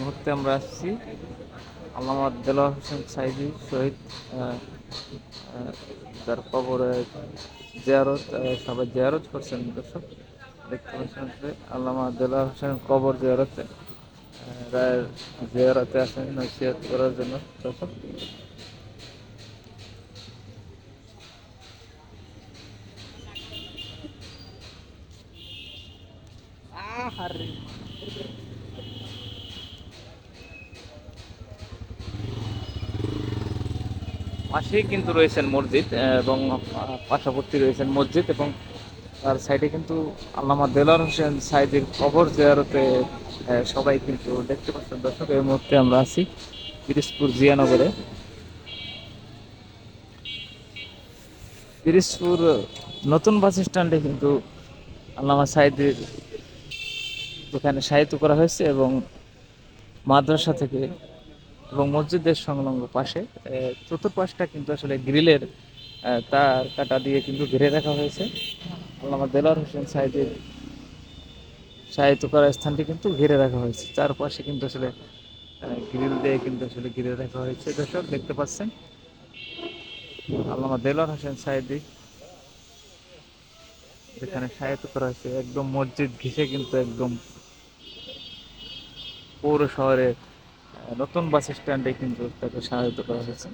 মুহূর্তে আমরা আসছি আল্লামা দেলোয়ার হোসেন সাইদি শহীদ তার কবরে জিয়ারত সবাই জিয়ারত করছেন দর্শক। দেখতে পাচ্ছেন আল্লামা দেলোয়ার হোসেন কবর জিয়ারতে রায়ের জিয়ারতে আসেন নসিহত করার জন্য দর্শক। পাশেই কিন্তু রয়েছেন মসজিদ এবং পার্শ্ববর্তী রয়েছেন মসজিদ এবং তার সাইডে কিন্তু আল্লামা দেলার হোসেন সাইদের কবর জিয়ারতে সবাই কিন্তু দেখতে পাচ্ছেন। দর্শক, এই মুহূর্তে আমরা আছি পিরিজপুর জিয়ানগরে। পিরিজপুর নতুন বাস স্ট্যান্ডে কিন্তু আল্লামা সাইদের এখানে সাহিত্য করা হয়েছে এবং মাদ্রাসা থেকে এবং মসজিদের সংলগ্ন পাশে চতুর্পাশটা কিন্তু আসলে গ্রিলের তার কাটা দিয়ে কিন্তু ঘিরে রাখা হয়েছে। আল্লামা দেলার হোসেন সাহেবের সাহিত্য করার স্থানটি কিন্তু ঘিরে রাখা হয়েছে। চারপাশে কিন্তু আসলে গ্রিল দিয়ে কিন্তু আসলে ঘিরে রাখা হয়েছে। দর্শক দেখতে পাচ্ছেন? আল্লামা দেলার হোসেন সাহেদি যেখানে সাহিত্য করা হয়েছে একদম মসজিদ ঘিসে কিন্তু একদম পৌর শহরে আহ, নতুন বাস স্ট্যান্ডে কিন্তু তাকে সাহায্য করা হয়েছে।